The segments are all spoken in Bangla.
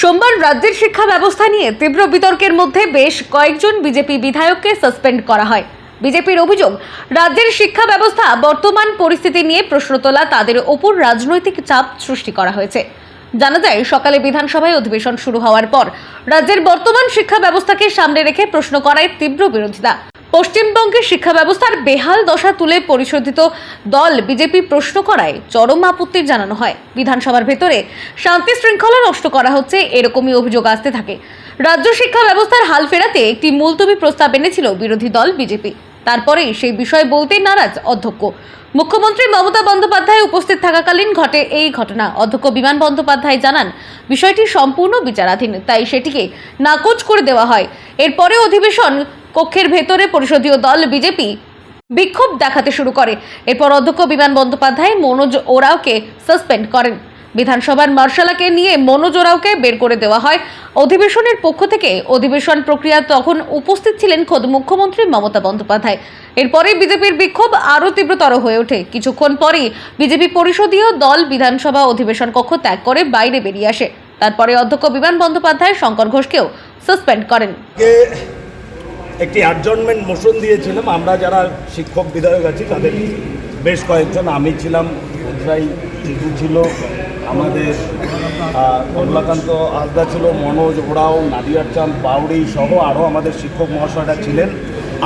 সোমবার রাজ্যের শিক্ষা ব্যবস্থা নিয়ে তীব্র বিতর্কের মধ্যে বেশ কয়েকজন বিজেপি বিধায়ককে সাসপেন্ড করা হয়। বিজেপির অভিযোগ, রাজ্যের শিক্ষা ব্যবস্থা বর্তমান পরিস্থিতি নিয়ে প্রশ্ন তোলা তাদের ওপর রাজনৈতিক চাপ সৃষ্টি করা হয়েছে। জানা যায়, সকালে বিধানসভায় অধিবেশন শুরু হওয়ার পর রাজ্যের বর্তমান শিক্ষা ব্যবস্থাকে সামনে রেখে প্রশ্ন করায় তীব্র বিরোধিতা। পশ্চিমবঙ্গের শিক্ষা ব্যবস্থার বেহাল দশা তুলে পরিশোধিত দল বিজেপি প্রশ্ন করায় চরম আপত্তি জানানো হয়। বিধানসভার ভেতরে শান্তি শৃঙ্খলা নষ্ট করা হচ্ছে, এরকমই অভিযোগ আসতে থাকে। রাজ্য শিক্ষা ব্যবস্থার হাল ফেরাতে একটি মুলতবি প্রস্তাব এনেছিল বিরোধী দল বিজেপি। তারপরেই সেই বিষয় বলতে নারাজ অধ্যক্ষ। মুখ্যমন্ত্রী মমতা বন্দ্যোপাধ্যায় উপস্থিত থাকাকালীন ঘটে এই ঘটনা। অধ্যক্ষ বিমান বন্দ্যোপাধ্যায় জানান, বিষয়টি সম্পূর্ণ বিচারাধীন, তাই সেটিকে নাকচ করে দেওয়া হয়। এরপরে অধিবেশন কক্ষের ভেতরে পরিষদীয় দল বিজেপি বিক্ষোভ দেখাতে শুরু করে। এরপর অধ্যক্ষ বিমান বন্দ্যোপাধ্যায় মনোজ ওরাওকে সাসপেন্ড করেন। বিধানসভার মার্শালাকে নিয়ে মনোজ ওরাওকে বের করে দেওয়া হয়। অধিবেশনের পক্ষ থেকে অধিবেশন প্রক্রিয়া তখন উপস্থিত ছিলেন খোদ মুখ্যমন্ত্রী মমতা বন্দ্যোপাধ্যায়। এরপরে বিজেপির বিক্ষোভ আরও তীব্রতর হয়ে ওঠে। কিছুক্ষণ পরেই বিজেপি পরিষদীয় দল বিধানসভা অধিবেশন কক্ষ ত্যাগ করে বাইরে বেরিয়ে আসে। তারপরে অধ্যক্ষ বিমান বন্দ্যোপাধ্যায় শঙ্কর ঘোষকেও সাসপেন্ড করেন। একটি অ্যাডজনমেন্ট মোশন দিয়েছিলাম। আমরা যারা শিক্ষক, বিধায়ক আছি, তাদের বেশ কয়েকজন। আমি ছিলাম বোধরাই জিতু ছিল, আমাদের কমলাকান্ত আজদা ছিল, মনোজ ওরাও, নাদিয়ার চাঁদ বাউরি সহ আরও আমাদের শিক্ষক মহাশয়রা ছিলেন।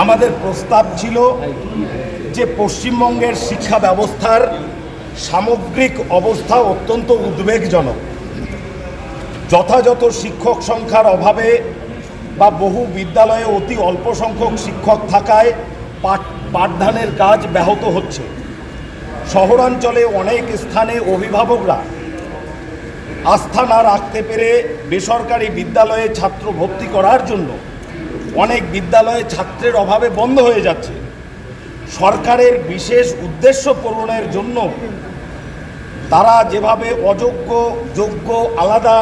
আমাদের প্রস্তাব ছিল যে পশ্চিমবঙ্গের শিক্ষা ব্যবস্থার সামগ্রিক অবস্থা অত্যন্ত উদ্বেগজনক। যথাযথ শিক্ষক সংখ্যার অভাবে বা বহু বিদ্যালয়ে অতি অল্প সংখ্যক শিক্ষক থাকায় পাঠ, পাঠদানের কাজ ব্যাহত হচ্ছে। শহরাঞ্চলে অনেক স্থানে অভিভাবকরা আস্থা না রাখতে পেরে বেসরকারি বিদ্যালয়ে ছাত্র ভর্তি করার জন্য অনেক বিদ্যালয়ে ছাত্রের অভাবে বন্ধ হয়ে যাচ্ছে। সরকারের বিশেষ উদ্দেশ্য পূরণের জন্য তারা যেভাবে অযোগ্য, যোগ্য, আলাদা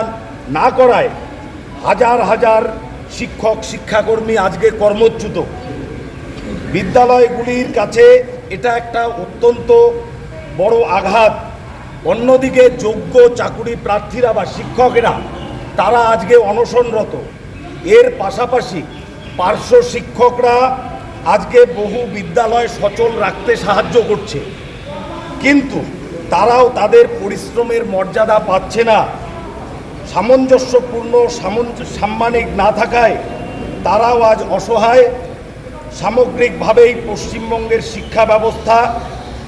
না করায় হাজার হাজার শিক্ষক, শিক্ষাকর্মী আজকে কর্মচ্যুত। বিদ্যালয়গুলির কাছে এটা একটা অত্যন্ত বড় আঘাত। অন্যদিকে যোগ্য চাকুরি প্রার্থীরা বা শিক্ষকেরা, তারা আজকে অনশনরত। এর পাশাপাশি পার্শ্ব শিক্ষকরা আজকে বহু বিদ্যালয় সচল রাখতে সাহায্য করছে। কিন্তু তারাও তাদের পরিশ্রমের মর্যাদা পাচ্ছে না। সামঞ্জস্যপূর্ণ, সামঞ্জ- সাম্মানিক না থাকায় তারাও আজ অসহায়। সামগ্রিকভাবেই পশ্চিমবঙ্গের শিক্ষা ব্যবস্থা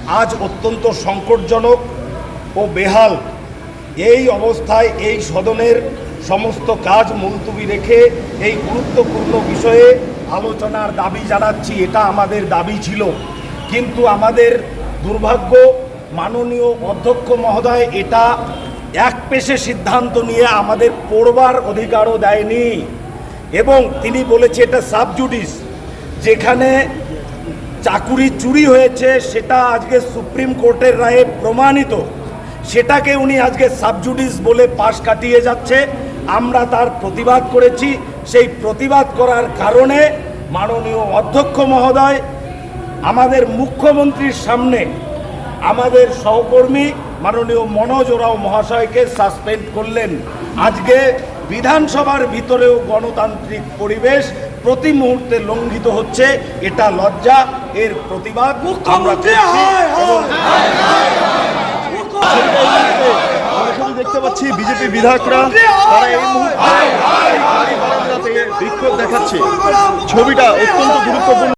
আজ অত্যন্ত সংকটজনক ও বেহাল। এই অবস্থায় এই সদনের সমস্ত কাজ মুলতুবি রেখে এই গুরুত্বপূর্ণ বিষয়ে আলোচনার দাবি জানাচ্ছি, এটা আমাদের দাবি ছিল। কিন্তু আমাদের দুর্ভাগ্য, মাননীয় অধ্যক্ষ মহোদয়, এটা এক পেশে সিদ্ধান্ত নিয়ে আমাদের পড়বার অধিকারও দেয়নি। এবং তিনি বলেছে এটা সাবজুডিস, যেখানে চাকুরি চুরি হয়েছে সেটা আজকে সুপ্রিম কোর্টের রায়ে প্রমাণিত। সেটাকে উনি আজকে সাবজুডিস বলে পাশ কাটিয়ে যাচ্ছে। আমরা তার প্রতিবাদ করেছি। সেই প্রতিবাদ করার কারণে মাননীয় অধ্যক্ষ মহোদয়, আমাদের মুখ্যমন্ত্রীর সামনে আমাদের সহকর্মী মাননীয় মনোজ ওরাও মহাশয়কে সাসপেন্ড করলেন আজকে বিধানসভার ভিতরেও গণতান্ত্রিক পরিবেশ প্রতি মুহূর্তে লঙ্ঘিত হচ্ছে এটা লজ্জা এর প্রতিবাদ দেখতে পাচ্ছি বিজেপি বিধায়করা তারা এই মুহূর্তে বিক্ষোভ দেখাচ্ছে ছবিটা অত্যন্ত গুরুত্বপূর্ণ